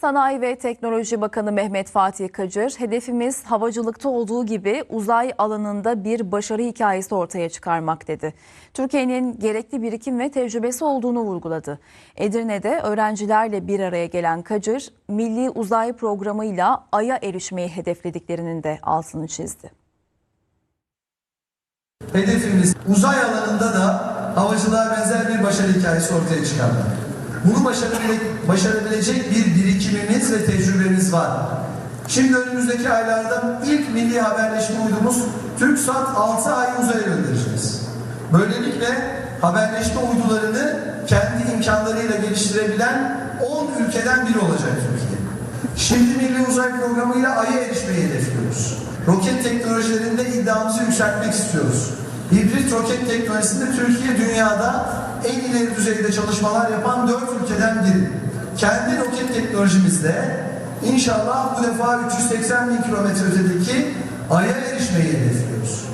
Sanayi ve Teknoloji Bakanı Mehmet Fatih Kacır, hedefimiz havacılıkta olduğu gibi uzay alanında bir başarı hikayesi ortaya çıkarmak dedi. Türkiye'nin gerekli birikim ve tecrübesi olduğunu vurguladı. Edirne'de öğrencilerle bir araya gelen Kacır, Milli Uzay Programı'yla Ay'a erişmeyi hedeflediklerinin de altını çizdi. Hedefimiz uzay alanında da havacılığa benzer bir başarı hikayesi ortaya çıkarmak. Bunu başarabile- başarabilecek bir birikimimiz ve tecrübemiz var. Şimdi önümüzdeki aylarda ilk milli haberleşme uydumuz TürkSat 6 ay uzaya göndereceğiz. Böylelikle haberleşme uydularını kendi imkanlarıyla geliştirebilen 10 ülkeden biri olacak Türkiye. Şimdi Milli Uzay Programı ile Ay'a erişmeyi hedefliyoruz. Roket teknolojilerinde iddiamızı yükseltmek istiyoruz. Hibrit roket teknolojisinde Türkiye dünyada ileri düzeyde çalışmalar yapan dört ülkeden biri. Kendi roket teknolojimizle inşallah bu defa 380 bin kilometre ötedeki Ay'a erişmeyi hedefliyoruz.